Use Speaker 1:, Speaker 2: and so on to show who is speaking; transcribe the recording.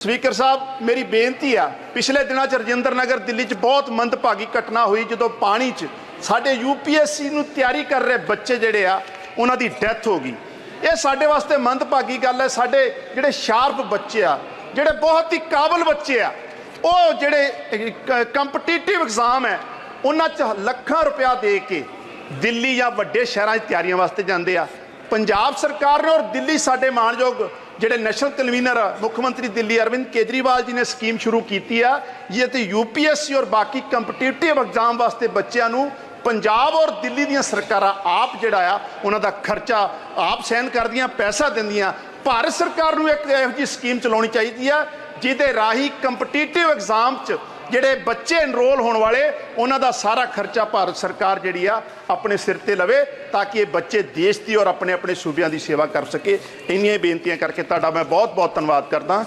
Speaker 1: Speaker ਸਾਹਿਬ, ਮੇਰੀ ਬੇਨਤੀ ਆ, ਪਿਛਲੇ ਦਿਨਾਂ ਚ ਰਜਿੰਦਰ ਨਗਰ ਦਿੱਲੀ ਚ ਬਹੁਤ ਮੰਦਭਾਗੀ ਘਟਨਾ ਹੋਈ, ਜਦੋਂ ਪਾਣੀ ਚ ਸਾਡੇ ਯੂਪੀਐਸਸੀ ਨੂੰ ਤਿਆਰੀ ਕਰ ਰਹੇ ਬੱਚੇ ਜਿਹੜੇ ਆ, ਉਹਨਾਂ ਦੀ ਡੈਥ ਹੋ ਗਈ। ਇਹ ਸਾਡੇ ਵਾਸਤੇ ਮੰਦਭਾਗੀ ਗੱਲ ਹੈ, ਸਾਡੇ ਜਿਹੜੇ ਸ਼ਾਰਪ ਬੱਚੇ ਆ, ਜਿਹੜੇ ਬਹੁਤ ਹੀ ਕਾਬਲ ਬੱਚੇ ਆ, ਉਹ ਜਿਹੜੇ ਕੰਪੀਟੀਟਿਵ ਐਗਜ਼ਾਮ ਹੈ, ਉਹਨਾਂ ਚ ਲੱਖਾਂ ਰੁਪਇਆ ਦੇ ਕੇ ਦਿੱਲੀ ਜਾਂ ਵੱਡੇ ਸ਼ਹਿਰਾਂ 'ਚ ਤਿਆਰੀਆਂ ਵਾਸਤੇ ਜਾਂਦੇ ਆ। ਪੰਜਾਬ ਸਰਕਾਰ ਨੇ ਔਰ ਦਿੱਲੀ ਸਾਡੇ ਮਾਣਯੋਗ ਜਿਹੜੇ ਨੈਸ਼ਨਲ ਕਨਵੀਨਰ ਆ, ਮੁੱਖ ਮੰਤਰੀ ਦਿੱਲੀ ਅਰਵਿੰਦ ਕੇਜਰੀਵਾਲ ਜੀ ਨੇ ਸਕੀਮ ਸ਼ੁਰੂ ਕੀਤੀ ਆ ਜਿਹਦੇ ਤੇ ਯੂਪੀਐਸਸੀ ਔਰ ਬਾਕੀ ਕੰਪੀਟੀਟਿਵ ਐਗਜ਼ਾਮ ਵਾਸਤੇ ਬੱਚਿਆਂ ਨੂੰ ਪੰਜਾਬ ਔਰ ਦਿੱਲੀ ਦੀਆਂ ਸਰਕਾਰਾਂ ਆਪ ਜਿਹੜਾ ਆ ਉਹਨਾਂ ਦਾ ਖਰਚਾ ਆਪ ਸਹਿਨ ਕਰਦੀਆਂ ਪੈਸਾ ਦਿੰਦੀਆਂ। ਭਾਰਤ ਸਰਕਾਰ ਨੂੰ ਇੱਕ ਇਹੋ ਜਿਹੀ ਸਕੀਮ ਚਲਾਉਣੀ ਚਾਹੀਦੀ ਆ ਜਿਹਦੇ ਰਾਹੀਂ ਕੰਪੀਟੀਟਿਵ ਐਗਜ਼ਾਮ 'ਚ ਜਿਹੜੇ ਬੱਚੇ ਐਨਰੋਲ ਹੋਣ ਵਾਲੇ, ਉਹਨਾਂ ਦਾ ਸਾਰਾ ਖਰਚਾ ਭਾਰਤ ਸਰਕਾਰ ਜਿਹੜੀ ਆ, ਆਪਣੇ ਸਿਰ ਤੇ ਲਵੇ ਤਾਂ ਕਿ ਇਹ ਬੱਚੇ ਦੇਸ਼ ਦੀ ਔਰ ਆਪਣੇ ਆਪਣੇ ਸੂਬਿਆਂ ਦੀ ਸੇਵਾ ਕਰ ਸਕੇ। ਇੰਨੀਆਂ ਬੇਨਤੀਆਂ ਕਰਕੇ ਤੁਹਾਡਾ ਮੈਂ ਬਹੁਤ ਬਹੁਤ ਧੰਨਵਾਦ ਕਰਦਾ।